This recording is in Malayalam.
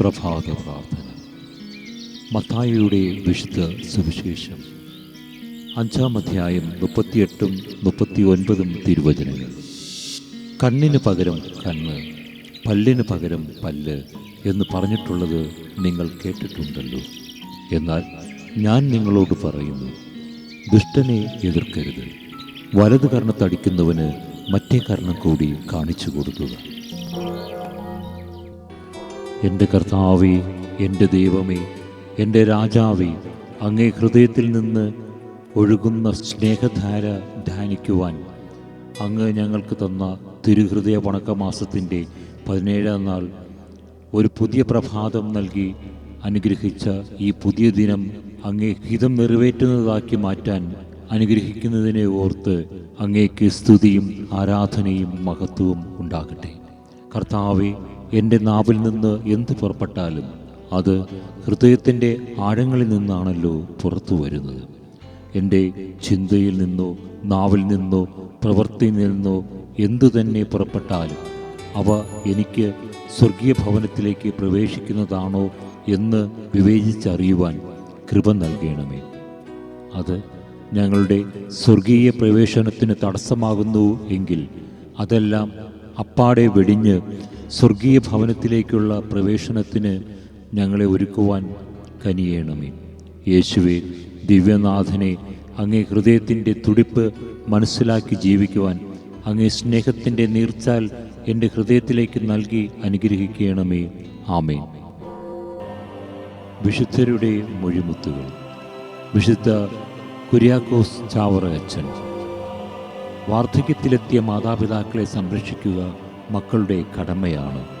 പ്രഭാത പ്രാർത്ഥന. മത്തായിയുടെ വിശുദ്ധ സുവിശേഷം. അഞ്ചാം അധ്യായം മുപ്പത്തിയെട്ടും മുപ്പത്തി ഒൻപതും തിരുവചനങ്ങൾ. കണ്ണിന് പകരം കണ്ണ് പല്ലിന് പകരം പല്ല് എന്ന് പറഞ്ഞിട്ടുള്ളത് നിങ്ങൾ കേട്ടിട്ടുണ്ടല്ലോ. എന്നാൽ ഞാൻ നിങ്ങളോട് പറയുന്നു ദുഷ്ടനെ എതിർക്കരുത്. വലത് കർണത്തടിക്കുന്നവന് മറ്റേ കർണം കൂടി കാണിച്ചു കൊടുക്കുക. എന്റെ കർത്താവേ എന്റെ ദൈവമേ എന്റെ രാജാവേ അങ്ങേ ഹൃദയത്തിൽ നിന്ന് ഒഴുകുന്ന സ്നേഹധാര ധ്യാനിക്കുവാൻ അങ്ങ് ഞങ്ങൾക്ക് തന്ന തിരുഹൃദയ വണക്കമാസത്തിന്റെ പതിനേഴാം നാൾ ഒരു പുതിയ പ്രഭാതം നൽകി അനുഗ്രഹിച്ച ഈ പുതിയ ദിനം അങ്ങേ ഹിതം നിറവേറ്റുന്നതാക്കി മാറ്റാൻ അനുഗ്രഹിക്കുന്നതിനെ ഓർത്ത് അങ്ങേക്ക് സ്തുതിയും ആരാധനയും മഹത്വവും ഉണ്ടാകട്ടെ. കർത്താവെ എന്റെ നാവിൽ നിന്ന് എന്ത് പുറപ്പെട്ടാലും അത് ഹൃദയത്തിന്റെ ആഴങ്ങളിൽ നിന്നാണല്ലോ പുറത്തു വരുന്നത്. എന്റെ ചിന്തയിൽ നിന്നോ നാവിൽ നിന്നോ പ്രവൃത്തിയിൽ നിന്നോ എന്തു തന്നെ പുറപ്പെട്ടാലും അവ എനിക്ക് സ്വർഗീയ ഭവനത്തിലേക്ക് പ്രവേശിക്കുന്നതാണോ എന്ന് വിവേചിച്ചറിയുവാൻ കൃപ നൽകണമേ. അത് ഞങ്ങളുടെ സ്വർഗീയ പ്രവേശനത്തിന് തടസ്സമാകുന്നു എങ്കിൽ അതെല്ലാം അപ്പാടെ വെടിഞ്ഞ് സ്വർഗീയ ഭവനത്തിലേക്കുള്ള പ്രവേശനത്തിന് ഞങ്ങളെ ഒരുക്കുവാൻ കനിയേണമേ. യേശുവെ ദിവ്യനാഥനെ അങ്ങേ ഹൃദയത്തിന്റെ തുടിപ്പ് മനസ്സിലാക്കി ജീവിക്കുവാൻ അങ്ങേ സ്നേഹത്തിന്റെ നീർച്ചാൽ എന്റെ ഹൃദയത്തിലേക്ക് നൽകി അനുഗ്രഹിക്കണമേ. ആമേ വിശുദ്ധരുടെ മൊഴിമുത്തുകൾ. വിശുദ്ധ കുര്യാക്കോസ് ചാവറ അച്ഛൻ വാർദ്ധക്യത്തിലെത്തിയ മാതാപിതാക്കളെ സംരക്ഷിക്കുക മക്കളുടെ കടമയാണ്.